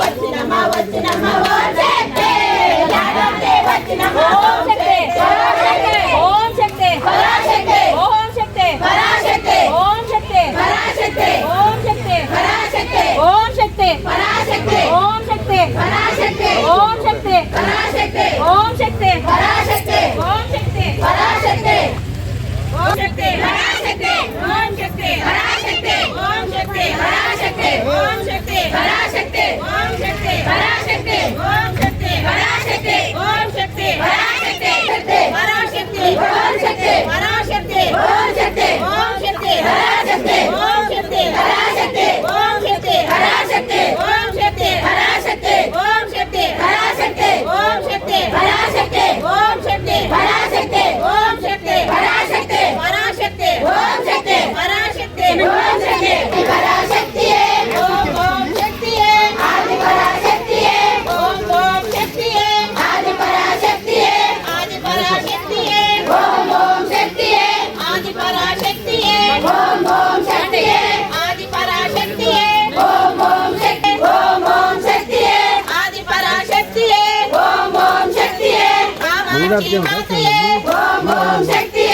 వచ్చినమ్మ వచ్చినమ్మ వచ్చినమ్మ சக்தியே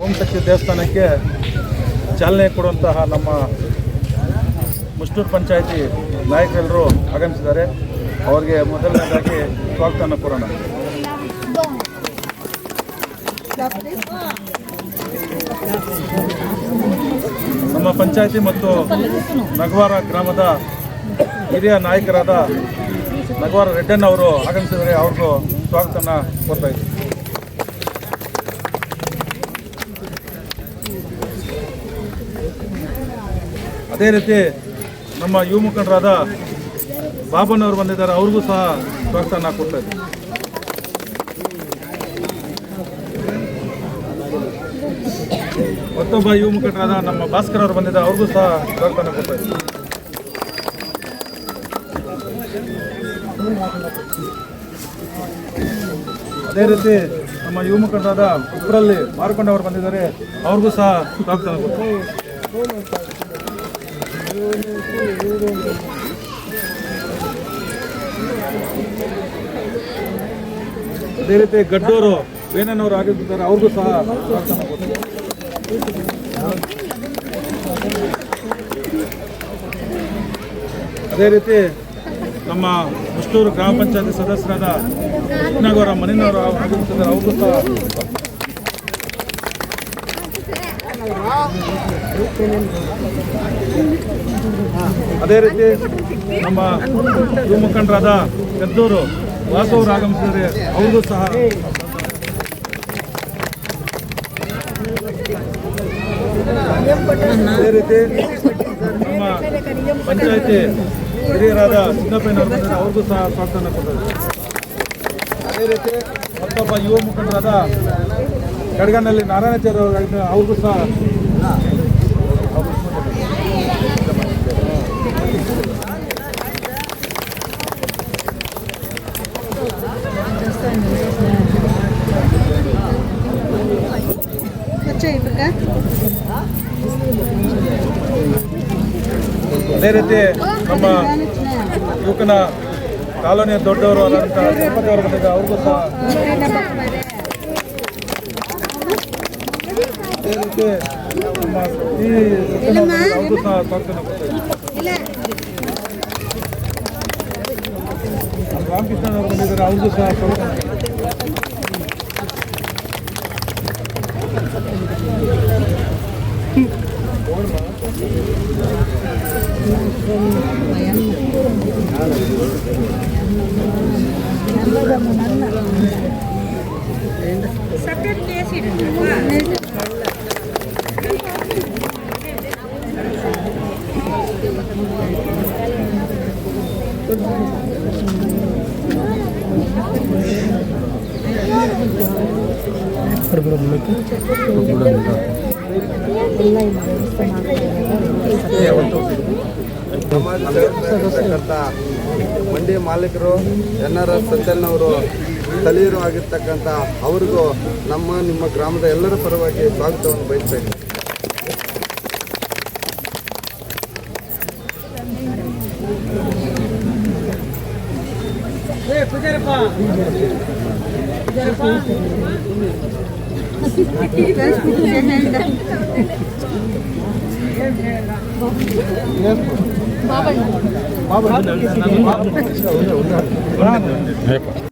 ಓಂ ಶಕ್ತಿ ದೇವಸ್ಥಾನಕ್ಕೆ ಚಾಲನೆ ಕೊಡುವಂತಹ ನಮ್ಮ ಮುಷ್ಟೂರು ಪಂಚಾಯಿತಿ ನಾಯಕರೆಲ್ಲರೂ ಆಗಮಿಸಿದ್ದಾರೆ. ಅವರಿಗೆ ಮೊದಲನೇದಾಗಿ ಸ್ವಾಗತವನ್ನು ಕೊಡೋಣ ನಮ್ಮ ಪಂಚಾಯಿತಿ ಮತ್ತು ನಗವಾರ ಗ್ರಾಮದ ಹಿರಿಯ ನಾಯಕರಾದ ನಗವಾರ ರೆಡ್ಡಣ್ಣವರು ಆಗಮಿಸಿದರೆ ಅವ್ರಿಗೂ ಸ್ವಾಗತನ ಕೊಡ್ತಾ ಇದ್ದೀವಿ ಅದೇ ರೀತಿ ನಮ್ಮ ಯುವ ಮುಖಂಡರಾದ ಬಾಬನ್ ಅವರು ಬಂದಿದ್ದಾರೆ, ಅವ್ರಿಗೂ ಸಹ ಸ್ವಾಗತನ ಕೊಡ್ತಾ ಇದ್ದೀವಿ ಮತ್ತೊಬ್ಬ ಯುವ ಮುಖಂಡರಾದ ನಮ್ಮ ಭಾಸ್ಕರ್ ಅವರು ಬಂದಿದ್ದಾರೆ, ಅವ್ರಿಗೂ ಸಹ ಸ್ವಾಗತನ ಕೊಡ್ತಾ ಇದ್ದೀವಿ ಅದೇ ರೀತಿ ನಮ್ಮ ಯುವ ಮುಖಂಡರಾದ ಉಬ್ಬರಲ್ಲಿ ಮಾರ್ಕೊಂಡ ಅವರು ಬಂದಿದ್ದಾರೆ, ಅವ್ರಿಗೂ ಸಹ ಸ್ವಾಗತ ಅದೇ ರೀತಿ ಗಡ್ಡೋರು ವೇನನವರು ಆಗಿದ್ದಾರೆ ಅವ್ರಿಗೂ ಸಹ ಸ್ವಾಗತ ಅದೇ ರೀತಿ ನಮ್ಮ ಮುಷ್ಟೂರು ಗ್ರಾಮ ಪಂಚಾಯತಿ ಸದಸ್ಯರಾದ ಕೃಷ್ಣಗೌರ ಮನೆಯವರು ಆಗಮಿಸಿದ್ದಾರೆ ಅವರು ಸಹ ಅದೇ ರೀತಿ ನಮ್ಮ ಯುವ ಮುಖಂಡರಾದ ಗದ್ದೂರು ವಾಸವರು ಆಗಮಿಸಿದರೆ ಅವ್ರಿಗೂ ಸಹ ಅದೇ ರೀತಿ ನಮ್ಮ ಪಂಚಾಯತಿ ಹಿರಿಯರಾದ ಸಿದ್ದಪ್ಪಯ್ಯನವರು ಅವ್ರಿಗೂ ಸಹ ಸ್ವಾಗತವನ್ನು ಕೊಡ್ತಾರೆ ಅದೇ ರೀತಿ ಮತ್ತೊಬ್ಬ ಯುವ ಮುಖಂಡರಾದ ಕಡಗನಲ್ಲಿ ನಾರಾಯಣಾಚಾರ್ಯ ಅವ್ರಿಗೂ ಸಹ ಅದೇ ರೀತಿ ನಮ್ಮ ಯುವಕನ ಕಾಲೋನಿಯ ದೊಡ್ಡವರು ಆದಂಥ ತಿರುಪತಿ ಅವರು ಬಂದಿದ್ದಾರೆ ಅವ್ರಿಗೂ ಸಹ ಅದೇ ರೀತಿ ನಮ್ಮ ಈ ಸತ್ಯನಾರಾಯಣ ಅವ್ರಿಗೂ ಸಹ ಸ್ವಾಗತ ರಾಮಕೃಷ್ಣ ಅವರು ಬಂದಿದ್ದಾರೆ ಅವ್ರಿಗೂ ಸಹ ಸ್ವಾಗತ. Ya untuk ಮಂಡಿ ಮಾಲೀಕರು ಎನ್ ಆರ್ ಎಸ್ ಸಂಚಲನವರು ಸ್ಥಳೀಯರು ಆಗಿರ್ತಕ್ಕಂಥ ಅವ್ರಿಗೂ ನಮ್ಮ ನಿಮ್ಮ ಗ್ರಾಮದ ಎಲ್ಲರ ಪರವಾಗಿ ಸ್ವಾಗತವನ್ನು ಬಯಸಬೇಕು.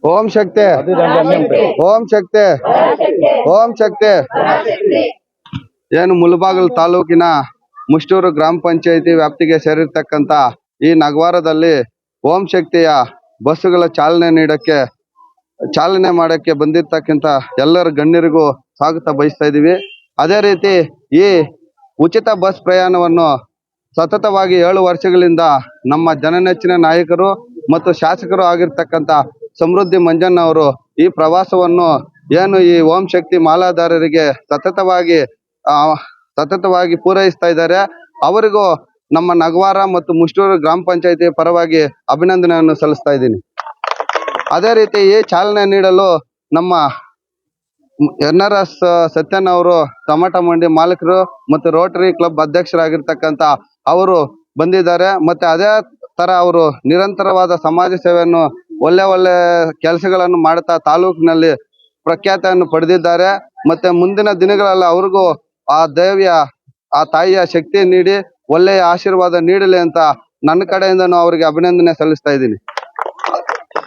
ಓಂ ಶಕ್ತಿ. ಓಂ ಶಕ್ತಿ. ಓಂ ಶಕ್ತಿ. ಏನು ಮುಳಬಾಗಲ್ ತಾಲೂಕಿನ ಮುಷ್ಟೂರು ಗ್ರಾಮ ಪಂಚಾಯಿತಿ ವ್ಯಾಪ್ತಿಗೆ ಸೇರಿರ್ತಕ್ಕಂತ ಈ ನಗವಾರದಲ್ಲಿ ಓಂ ಶಕ್ತಿಯ ಬಸ್ಸುಗಳ ಚಾಲನೆ ನೀಡಕ್ಕೆ, ಚಾಲನೆ ಮಾಡಕ್ಕೆ ಬಂದಿರ್ತಕ್ಕಂತ ಎಲ್ಲರ ಗಣ್ಯರಿಗೂ ಸ್ವಾಗತ ಬಯಸ್ತಾ ಇದೀವಿ ಅದೇ ರೀತಿ ಈ ಉಚಿತ ಬಸ್ ಪ್ರಯಾಣವನ್ನು ಸತತವಾಗಿ ಏಳು ವರ್ಷಗಳಿಂದ ನಮ್ಮ ಜನನೆಚ್ಚಿನ ನಾಯಕರು ಮತ್ತು ಶಾಸಕರು ಆಗಿರ್ತಕ್ಕಂಥ ಸಮೃದ್ಧಿ ಮಂಜಣ್ಣ ಅವರು ಈ ಪ್ರವಾಸವನ್ನು ಏನು ಈ ಓಂ ಶಕ್ತಿ ಮಾಲಾಧಾರರಿಗೆ ಸತತವಾಗಿ ಸತತವಾಗಿ ಪೂರೈಸ್ತಾ ಇದ್ದಾರೆ. ಅವರಿಗೂ ನಮ್ಮ ನಗವಾರ ಮತ್ತು ಮುಷ್ಟೂರು ಗ್ರಾಮ ಪಂಚಾಯತಿ ಪರವಾಗಿ ಅಭಿನಂದನೆಯನ್ನು ಸಲ್ಲಿಸ್ತಾ ಇದ್ದೀನಿ. ಅದೇ ರೀತಿ ಈ ಚಾಲನೆ ನೀಡಲು ನಮ್ಮ ಎನ್ ಆರ್ ಎಸ್, ಸತ್ಯನ್ ಅವರು ಟೊಮಾಟೊ ಮಂಡಿ ಮಾಲೀಕರು ಮತ್ತು ರೋಟರಿ ಕ್ಲಬ್ ಅಧ್ಯಕ್ಷರಾಗಿರ್ತಕ್ಕಂಥ ಅವರು ಬಂದಿದ್ದಾರೆ. ಮತ್ತೆ ಅದೇ ತರ ಅವರು ನಿರಂತರವಾದ ಸಮಾಜ ಸೇವೆಯನ್ನು ಒಳ್ಳೆ ಒಳ್ಳೆ ಕೆಲಸಗಳನ್ನು ಮಾಡುತ್ತಾ ತಾಲೂಕಿನಲ್ಲಿ ಪ್ರಖ್ಯಾತಿಯನ್ನು ಪಡೆದಿದ್ದಾರೆ. ಮತ್ತೆ ಮುಂದಿನ ದಿನಗಳಲ್ಲಿ ಅವ್ರಿಗೂ ಆ ದೇವಿಯ, ಆ ತಾಯಿಯ ಶಕ್ತಿ ನೀಡಿ, ಒಳ್ಳೆಯ ಆಶೀರ್ವಾದ ನೀಡಲಿ ಅಂತ ನನ್ನ ಕಡೆಯಿಂದನೂ ಅವರಿಗೆ ಅಭಿನಂದನೆ ಸಲ್ಲಿಸ್ತಾ ಇದ್ದೀನಿ.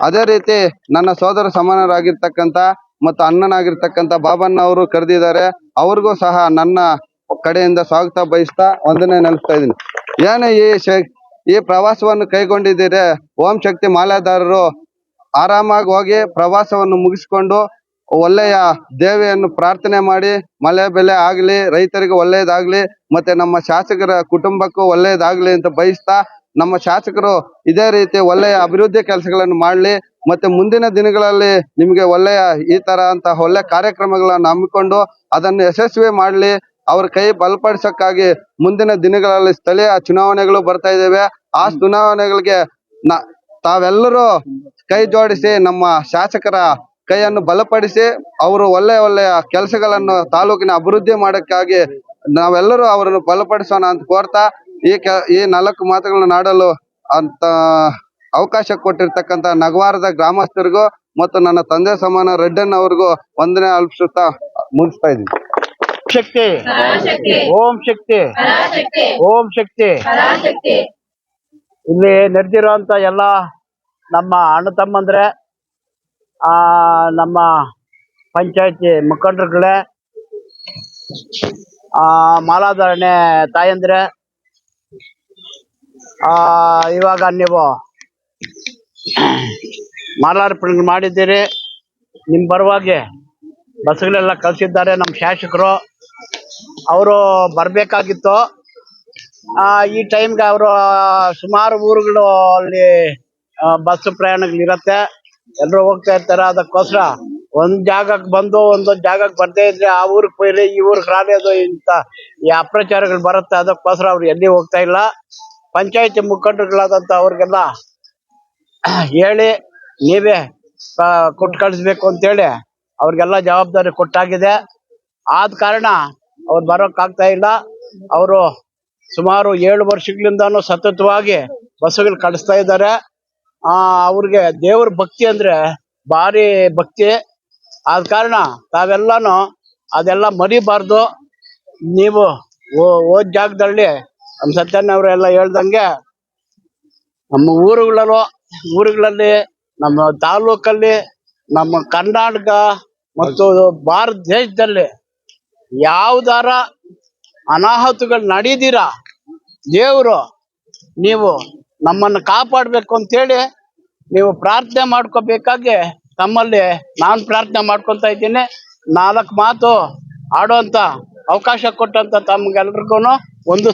ಅದೇ ರೀತಿ ನನ್ನ ಸೋದರ ಸಮಾನರಾಗಿರ್ತಕ್ಕಂಥ ಮತ್ತು ಅಣ್ಣನಾಗಿರ್ತಕ್ಕಂಥ ಬಾಬಣ್ಣ ಅವರು ಕರೆದಿದ್ದಾರೆ. ಅವ್ರಿಗೂ ಸಹ ನನ್ನ ಕಡೆಯಿಂದ ಸ್ವಾಗತ ಬಯಸ್ತಾ ವಂದನೆ ನೆಲೆಸ್ತಾ ಇದ್ದೀನಿ. ಏನು ಈ ಈ ಪ್ರವಾಸವನ್ನು ಕೈಗೊಂಡಿದ್ದೀರಿ, ಓಂ ಶಕ್ತಿ ಮಾಲಾದಾರರು ಆರಾಮಾಗಿ ಹೋಗಿ ಪ್ರವಾಸವನ್ನು ಮುಗಿಸ್ಕೊಂಡು ಒಳ್ಳೆಯ ದೇವಿಯನ್ನು ಪ್ರಾರ್ಥನೆ ಮಾಡಿ, ಮಳೆ ಬೆಲೆ ಆಗ್ಲಿ, ರೈತರಿಗೆ ಒಳ್ಳೆಯದಾಗ್ಲಿ, ಮತ್ತೆ ನಮ್ಮ ಶಾಸಕರ ಕುಟುಂಬಕ್ಕೂ ಒಳ್ಳೆಯದಾಗ್ಲಿ ಅಂತ ಬಯಸ್ತಾ ನಮ್ಮ ಶಾಸಕರು ಇದೇ ರೀತಿ ಒಳ್ಳೆಯ ಅಭಿವೃದ್ಧಿ ಕೆಲಸಗಳನ್ನು ಮಾಡಲಿ, ಮತ್ತೆ ಮುಂದಿನ ದಿನಗಳಲ್ಲಿ ನಿಮಗೆ ಒಳ್ಳೆಯ ಈ ತರ ಅಂತ ಒಳ್ಳೆ ಕಾರ್ಯಕ್ರಮಗಳನ್ನು ಹಮ್ಮಿಕೊಂಡು ಅದನ್ನು ಯಶಸ್ವಿ ಮಾಡಲಿ ಅವ್ರ ಕೈ ಬಲಪಡಿಸಕ್ಕಾಗಿ ಮುಂದಿನ ದಿನಗಳಲ್ಲಿ ಸ್ಥಳೀಯ ಚುನಾವಣೆಗಳು ಬರ್ತಾ ಇದಾವೆ. ಆ ಚುನಾವಣೆಗಳಿಗೆ ನ ತಾವೆಲ್ಲರೂ ಕೈ ಜೋಡಿಸಿ ನಮ್ಮ ಶಾಸಕರ ಕೈಯನ್ನು ಬಲಪಡಿಸಿ ಅವರು ಒಳ್ಳೆ ಒಳ್ಳೆಯ ಕೆಲಸಗಳನ್ನು ತಾಲೂಕಿನ ಅಭಿವೃದ್ಧಿ ಮಾಡಕ್ಕಾಗಿ ನಾವೆಲ್ಲರೂ ಅವರನ್ನು ಬಲಪಡಿಸೋಣ ಅಂತ ಕೋರ್ತಾ ಈ ಕೆ ಈ ನಾಲ್ಕು ಮಾತುಗಳನ್ನು ನಾಡಲು ಅಂತ ಅವಕಾಶ ಕೊಟ್ಟಿರ್ತಕ್ಕಂತ ನಗವಾರದ ಗ್ರಾಮಸ್ಥರಿಗೂ ಮತ್ತು ನನ್ನ ತಂದೆ ಸಮಾನ ರೆಡ್ಡನ್ ಅವ್ರಿಗೂ ವಂದನೆ ಅಲ್ಪಿಸುತ್ತಾ ಮುಗಿಸ್ತಾ ಇದ್ದೀನಿ. ಶಕ್ತಿ ಓಂ ಶಕ್ತಿ. ಓಂ ಶಕ್ತಿ. ಇಲ್ಲಿ ನೆರೆದಿರುವಂತ ಎಲ್ಲ ನಮ್ಮ ಅಣ್ಣ ತಮ್ಮಂದ್ರೆ ಆ ನಮ್ಮ ಪಂಚಾಯತಿ ಮುಖಂಡರುಗಳೇ ಆ ಮಾಲಾಧಾರಣೆ ತಾಯಂದ್ರೆ ಆ ಇವಾಗ ನೀವು ಮಾಲಾರ್ಪಣೆ ಮಾಡಿದ್ದೀರಿ. ನಿಮ್ಮ ಪರವಾಗಿ ಬಸ್ಗಳೆಲ್ಲ ಕಳ್ಸಿದ್ದಾರೆ ನಮ್ಮ ಶಾಸಕರು. ಅವರು ಬರಬೇಕಾಗಿತ್ತು. ಈ ಟೈಮ್ಗೆ ಅವರು ಸುಮಾರು ಊರುಗಳು ಅಲ್ಲಿ ಬಸ್ ಪ್ರಯಾಣಗಳಿರತ್ತೆ ಎಲ್ಲರೂ ಹೋಗ್ತಾ ಇರ್ತಾರೆ. ಅದಕ್ಕೋಸ್ಕರ ಒಂದ್ ಜಾಗಕ್ಕೆ ಬಂದು, ಒಂದೊಂದು ಜಾಗಕ್ಕೆ ಬರ್ದೇ ಇದ್ರೆ ಆ ಊರಿಗೆ ಪೈಲಿ ಈ ಊರಿಗೆ ರಾಲೇದು ಇಂಥ ಈ ಅಪ್ರಚಾರಗಳು ಬರುತ್ತೆ. ಅದಕ್ಕೋಸ್ಕರ ಅವ್ರು ಎಲ್ಲಿ ಹೋಗ್ತಾ ಇಲ್ಲ. ಪಂಚಾಯತಿ ಮುಖಂಡರುಗಳಾದಂಥ ಅವ್ರಿಗೆಲ್ಲ ಹೇಳಿ, ನೀವೇ ಕೊಟ್ಟು ಕಳಿಸ್ಬೇಕು ಅಂತೇಳಿ ಅವ್ರಿಗೆಲ್ಲ ಜವಾಬ್ದಾರಿ ಕೊಟ್ಟಾಗಿದೆ. ಆದ ಕಾರಣ ಅವ್ರು ಬರೋಕ್ಕಾಗ್ತಾ ಇಲ್ಲ. ಅವರು ಸುಮಾರು ಏಳು ವರ್ಷಗಳಿಂದಾನು ಸತತವಾಗಿ ಬಸ್ಸುಗಳು ಕಳಿಸ್ತಾ ಇದ್ದಾರೆ. ಆ, ಅವ್ರಿಗೆ ದೇವ್ರ ಭಕ್ತಿ ಅಂದ್ರೆ ಭಾರಿ ಭಕ್ತಿ. ಆದ ಕಾರಣ ತಾವೆಲ್ಲಾನು ಅದೆಲ್ಲ ಮರಿಬಾರ್ದು. ನೀವು ಓದ್ ಜಾಗದಲ್ಲಿ ನಮ್ಮ ಸತ್ಯನವರೆಲ್ಲ ಹೇಳ್ದಂಗೆ ನಮ್ಮ ಊರುಗಳಲ್ಲೂ, ಊರುಗಳಲ್ಲಿ, ನಮ್ಮ ತಾಲೂಕಲ್ಲಿ, ನಮ್ಮ ಕರ್ನಾಟಕ ಮತ್ತು ಭಾರತ ದೇಶದಲ್ಲಿ ಯಾವ್ದಾರ ಅನಾಹುತಗಳು ನಡೀದಿರ? ದೇವರು, ನೀವು ನಮ್ಮನ್ನು ಕಾಪಾಡಬೇಕು ಅಂತೇಳಿ ನೀವು ಪ್ರಾರ್ಥನೆ ಮಾಡ್ಕೋಬೇಕಾಗಿ ತಮ್ಮಲ್ಲಿ ನಾನು ಪ್ರಾರ್ಥನೆ ಮಾಡ್ಕೊತಾ ಇದ್ದೀನಿ. ನಾಲ್ಕು ಮಾತು ಆಡುವಂತ ಅವಕಾಶ ಕೊಟ್ಟಂತ ತಮ್ಗೆಲ್ರಿಗೂ ಒಂದು